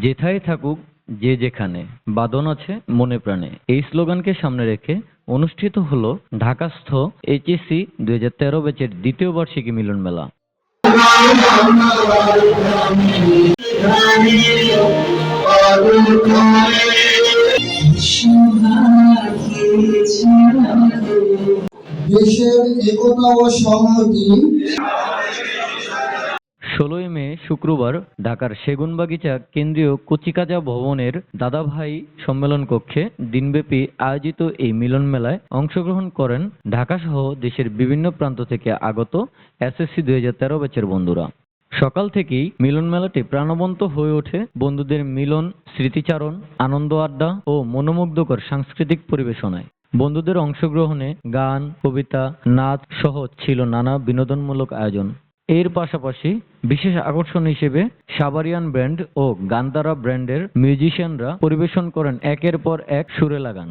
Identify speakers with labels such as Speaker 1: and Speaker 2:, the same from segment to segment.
Speaker 1: যেথায় থাকুক, যে যেখানে, বাদন আছে, মনে প্রাণে। এই স্লোগানকে সামনে রেখে অনুষ্ঠিত হলো ঢাকাস্থ এইচএসসি দুই হাজার তেরো ব্যাচের দ্বিতীয় বার্ষিকী মিলন মেলা।
Speaker 2: দেশের একতা ও সংহতি
Speaker 1: ষোলোই মে শুক্রবার ঢাকার সেগুনবাগিচা কেন্দ্রীয় কচিকাজা ভবনের দাদাভাই সম্মেলন কক্ষে দিনব্যাপী আয়োজিত এই মিলন মেলায় অংশগ্রহণ করেন ঢাকাসহ দেশের বিভিন্ন প্রান্ত থেকে আগত এসএসসি দুই হাজার তেরো ব্যাচের বন্ধুরা। সকাল থেকেই মিলন মেলাটি প্রাণবন্ত হয়ে ওঠে। বন্ধুদের মিলন, স্মৃতিচারণ, আনন্দ আড্ডা ও মনোমুগ্ধকর সাংস্কৃতিক পরিবেশনায়। বন্ধুদের অংশগ্রহণে গান, কবিতা, নাচ সহ ছিল নানা বিনোদনমূলক আয়োজন। এর পাশাপাশি বিশেষ আকর্ষণ হিসেবে সাবারিয়ান ব্র্যান্ড ও গান্ধারা ব্র্যান্ডের মিউজিশিয়ানরা পরিবেশন করেন একের পর এক সুরেলা গান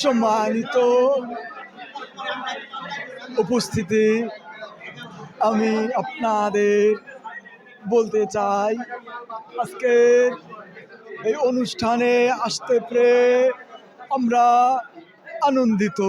Speaker 3: সম্মানিত উপস্থিতি আমি আপনাদের বলতে চাই আজকে এই অনুষ্ঠানে আসতে পেরে আমরা আনন্দিত।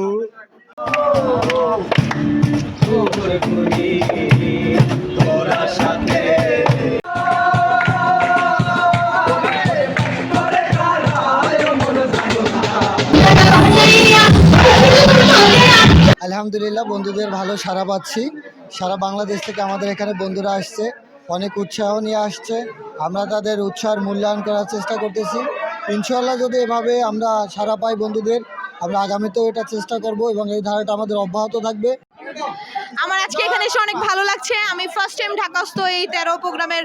Speaker 2: আলহামদুলিল্লাহ, বন্ধুদের ভালো সারা পাচ্ছি। সারা বাংলাদেশ থেকে আমাদের এখানে বন্ধুরা আসছে, অনেক উৎসাহ নিয়ে আসছে। আমরা তাদের উৎসাহ মূল্যায়ন করার চেষ্টা করতেছি। ইনশাল্লাহ যদি এভাবে আমরা সারা পাই বন্ধুদের, আমরা আগামীতেও এটা চেষ্টা করব এবং এই ধারাটা আমাদের অব্যাহত থাকবে।
Speaker 4: আমার আজকে এখানে এসে অনেক ভালো লাগছে। আমি ফার্স্ট টাইম ঢাকাস্থ এই তেরো প্রোগ্রামের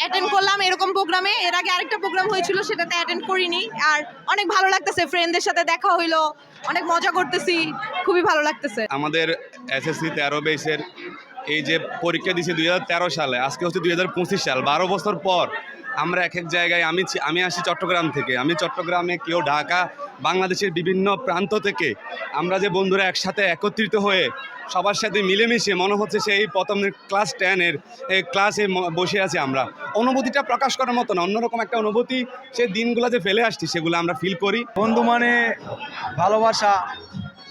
Speaker 4: অ্যাটেন্ড করলাম এরকম প্রোগ্রামে। এর আগে আরেকটা প্রোগ্রাম হয়েছিল, সেটাতে অ্যাটেন্ড করিনি। আর অনেক ভালো লাগতেছে ফ্রেন্ডদের সাথে দেখা হইল, অনেক মজা করতেছি, খুবই ভালো লাগতেছে।
Speaker 5: আমাদের এসএসসি তেরো বেসের এই যে পরীক্ষা দিয়েছে দুই হাজার তেরো সালে, আজকে হচ্ছে দুই হাজার পঁচিশ সাল, বারো বছর পর আমরা এক এক জায়গায় আমি ছি- আমি আসি চট্টগ্রাম থেকে। আমি চট্টগ্রামে কেউ ঢাকা বাংলাদেশের বিভিন্ন প্রান্ত থেকে আমরা যে বন্ধুরা একসাথে একত্রিত হয়ে সবার সাথে মিলেমিশে মনে হচ্ছে সেই প্রথম ক্লাস টেনের ক্লাসে বসে আছি আমরা। অনুভূতিটা প্রকাশ করার মতো না অন্যরকম একটা অনুভূতি সেই দিনগুলো যে ফেলে আসছি সেগুলো আমরা ফিল করি।
Speaker 3: বন্ধু মানে ভালোবাসা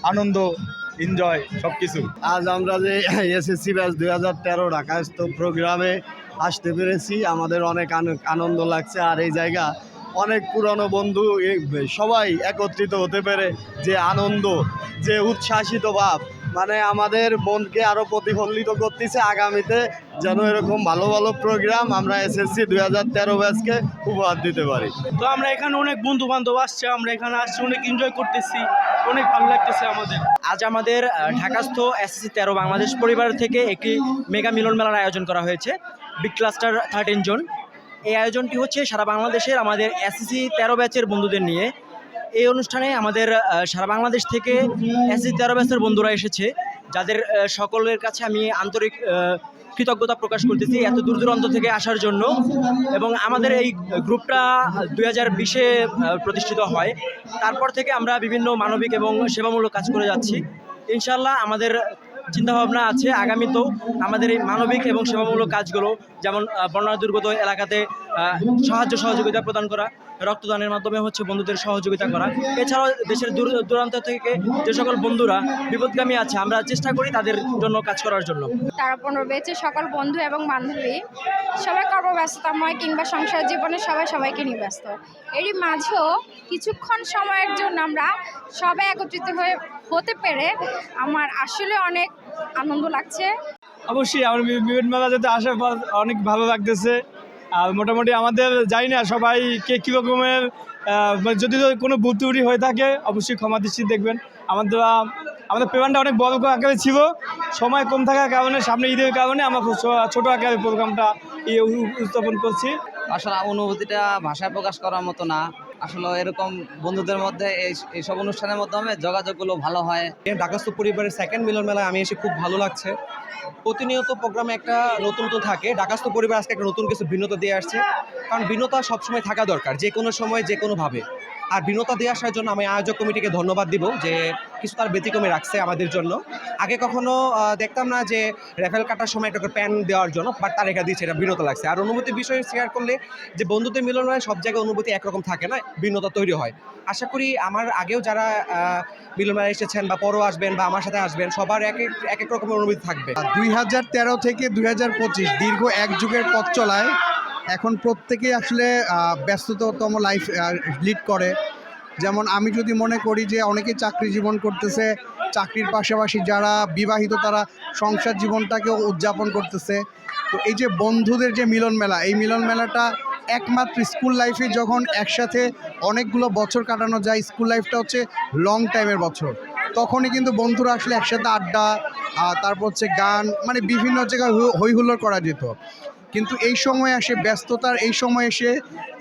Speaker 3: আনন্দ এনজয় সব কিছু
Speaker 6: আজ আমরা যে এসএসসি ব্যাচ দুই হাজার তেরো ঢাকাস্থ প্রোগ্রামে আসতে পেরেছি। আমাদের অনেক আন- আনন্দ লাগছে আর এই জায়গা অনেক পুরনো বন্ধু সবাই একত্রিত হতে পেরে যে আনন্দ যে উচ্ছ্বাসিত ভাব। মানে আমাদের মনকে আরও প্রতিফলিত করতেছে আগামীতে যেন এরকম ভালো ভালো প্রোগ্রাম আমরা এসএসসি দুই হাজার তেরো ব্যাচকে উপহার দিতে পারি।
Speaker 7: তো আমরা এখানে অনেক বন্ধু বান্ধব আসছে আমরা এখানে আসছি অনেক এনজয় করতেছি অনেক ভালো লাগতেছে আমাদের।
Speaker 8: আজ আমাদের ঢাকাস্থ এসএসসি তেরো বাংলাদেশ পরিবার থেকে একটি মেগা মিলন মেলার আয়োজন করা হয়েছে। Big cluster thirteen zone. এই আয়োজনটি হচ্ছে সারা বাংলাদেশের আমাদের এসএসসি তেরো ব্যাচের বন্ধুদের নিয়ে। এই অনুষ্ঠানে আমাদের সারা বাংলাদেশ থেকে এসএসসি তেরো ব্যাচের বন্ধুরা এসেছে। যাদের সকলের কাছে আমি আন্তরিক কৃতজ্ঞতা প্রকাশ করতেছি এত দূর দূরান্ত থেকে আসার জন্য। এবং আমাদের এই গ্রুপটা দুই হাজার বিশে প্রতিষ্ঠিত হয়। তারপর থেকে আমরা বিভিন্ন মানবিক এবং সেবামূলক কাজ করে যাচ্ছি। ইনশাল্লাহ আমাদের চিন্তাভাবনা আছে, আগামীতেও আমাদের এই মানবিক এবং সেবামূলক কাজগুলো যেমন বন্যা দুর্গত এলাকাতে সাহায্য সহযোগিতা প্রদান করা, রক্তদানের মাধ্যমে হচ্ছে বন্ধুদের সহযোগিতা করা। এছাড়াও দেশের দূর, দূরান্ত থেকে যে সকল বন্ধুরা বিপদগামী আছে, আমরা চেষ্টা করি তাদের জন্য কাজ করার জন্য।
Speaker 9: তারা পনেরো বেঁচে সকল বন্ধু এবং বান্ধবী সবাই কর্মব্যস্ততাময় কিংবা সংসার জীবনে সবাই সবাইকে নিয়ে ব্যস্ত। এরই মাঝেও কিছুক্ষণ সময়ের জন্য আমরা সবাই একত্রিত হয়ে হতে পেরে আমার আসলে অনেক আনন্দ লাগছে।
Speaker 3: অবশ্যই আমার বিবেট মেলা যেতে আসার পর অনেক ভালো লাগতেছে। আর মোটামুটি আমাদের জানি না সবাই কে কী রকমের আহ, মানে যদি কোনো ভুল ত্রুটি হয়ে থাকে অবশ্যই ক্ষমা দৃষ্টি দেখবেন। আমাদের আমাদের পেমেন্টটা অনেক বড় আকারে ছিল। সময় কম থাকার কারণে সামনে ঈদের কারণে আমরা খুব ছো- আকারে প্রোগ্রামটা ইয়ে উত্থাপন করছি।
Speaker 10: আসলে অনুভূতিটা ভাষায় প্রকাশ করার মতো না। আসলে এরকম বন্ধুদের মধ্যে এই সব অনুষ্ঠানের মাধ্যমে যোগাযোগগুলো ভালো হয়।
Speaker 11: ঢাকাস্থ পরিবারের সেকেন্ড মিলন মেলায় আমি এসে খুব ভালো লাগছে। প্রতিনিয়ত প্রোগ্রামে একটা নতুন নতুন থাকে। ঢাকাস্থ পরিবার আজকে একটা নতুন কিছু ভিন্নতা দিয়ে আসছে। কারণ ভিন্নতা সবসময় থাকা দরকার যে কোনো সময় যে কোনোভাবে আর ভিন্নতা দিয়ে আসার জন্য আমি আয়োজক কমিটিকে ধন্যবাদ দিব যে কিছু তার ব্যতিক্রমে রাখছে আমাদের জন্য। আগে কখনো দেখতাম না যে রেফেল কাটার সময় একটা প্যান দেওয়ার জন্য, বাট তার একা দিচ্ছে এটা ভিন্নতা লাগছে। আর অনুভূতির বিষয়ে শেয়ার করলে যে বন্ধুদের মিলন হয়, সব জায়গায় অনুভূতি একরকম থাকে না ভিন্নতা তৈরি হয়। আশা করি আমার আগেও যারা মিলন এসেছেন বা পরও আসবেন বা আমার সাথে আসবেন, সবার এক এক এক এক রকমের অনুভূতি থাকবে।
Speaker 12: দুই হাজার তেরো থেকে দুই হাজার পঁচিশ, দীর্ঘ এক যুগের পথ চলায় এখন প্রত্যেকেই আসলে ব্যস্ততম লাইফ লিড করে। যেমন আমি যদি মনে করি যে অনেকে চাকরি জীবন করতেছে, চাকরির পাশাপাশি যারা বিবাহিত তারা সংসার জীবনটাকেও উদযাপন করতেছে। তো এই যে বন্ধুদের যে মিলন মেলা, এই মিলন মেলাটা একমাত্র স্কুল লাইফে যখন একসাথে অনেকগুলো বছর কাটানো যায় স্কুল লাইফটা হচ্ছে লং টাইমের বছর। তখনই কিন্তু বন্ধুরা আসলে একসাথে আড্ডা তারপর হচ্ছে গান মানে বিভিন্ন জায়গায় হুল্লোড় করা যেত। কিন্তু এই সময় এসে ব্যস্ততার এই সময় এসে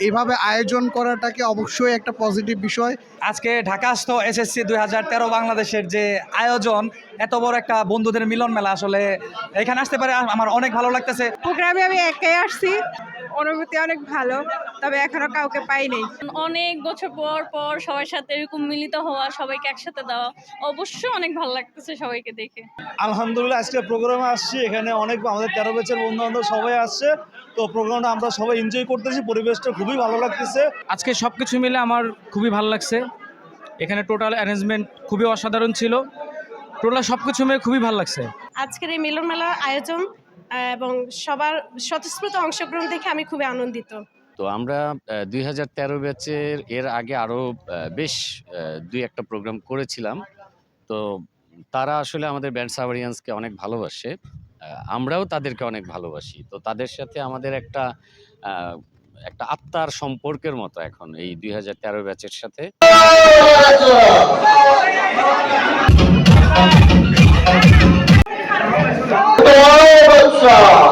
Speaker 12: এইভাবে আয়োজন করাটাকে অবশ্যই একটা পজিটিভ বিষয়।
Speaker 3: আজকে ঢাকাস্থ এসএসসি দুই হাজার তেরো বাংলাদেশের যে আয়োজন এত বড় একটা বন্ধুদের মিলন মেলা আসলে এখানে আসতে পারে আমার অনেক ভালো লাগতেছে।
Speaker 13: প্রোগ্রামে আমি একাই আসছি। অনুভূতি অনেক ভালো তবে এখনও কাউকে পাইনি।
Speaker 9: অনেক বছর পর পর সবার সাথে এরকম মিলিত হওয়া সবাইকে একসাথে দেওয়া অবশ্যই অনেক ভালো লাগতেছে সবাইকে দেখে।
Speaker 3: আলহামদুলিল্লাহ আজকে প্রোগ্রামে আসছি এখানে অনেক আমাদের তেরো বেচের বন্ধু বান্ধব সবাই আসছে। তো প্রোগ্রামটা আমরা সবাই এনজয় করতেছি পরিবেশটা খুবই ভালো লাগতেছে।
Speaker 4: আজকে সব কিছু মিলে আমার খুবই ভালো লাগছে। এখানে টোটাল অ্যারেঞ্জমেন্ট খুবই অসাধারণ ছিল। টোটাল সব কিছু মিলে খুবই ভালো লাগছে।
Speaker 13: আজকের এই মিলন মেলার আয়োজন এবং সবার স্বতঃস্ফূর্ত অংশগ্রহণ দেখে আমি খুবই আনন্দিত।
Speaker 14: তো আমরা দুই হাজার তেরো ব্যাচের এর আগে আরও বেশ দুই একটা প্রোগ্রাম করেছিলাম। তো তারা আসলে আমাদের ব্যান্ড সাভারিয়ান্সকে অনেক ভালোবাসে। আমরাও তাদেরকে অনেক ভালোবাসি। তো তাদের সাথে আমাদের একটা একটা আত্মার সম্পর্কের মতো এখন এই দুই হাজার তেরো ব্যাচের সাথে।
Speaker 12: বছর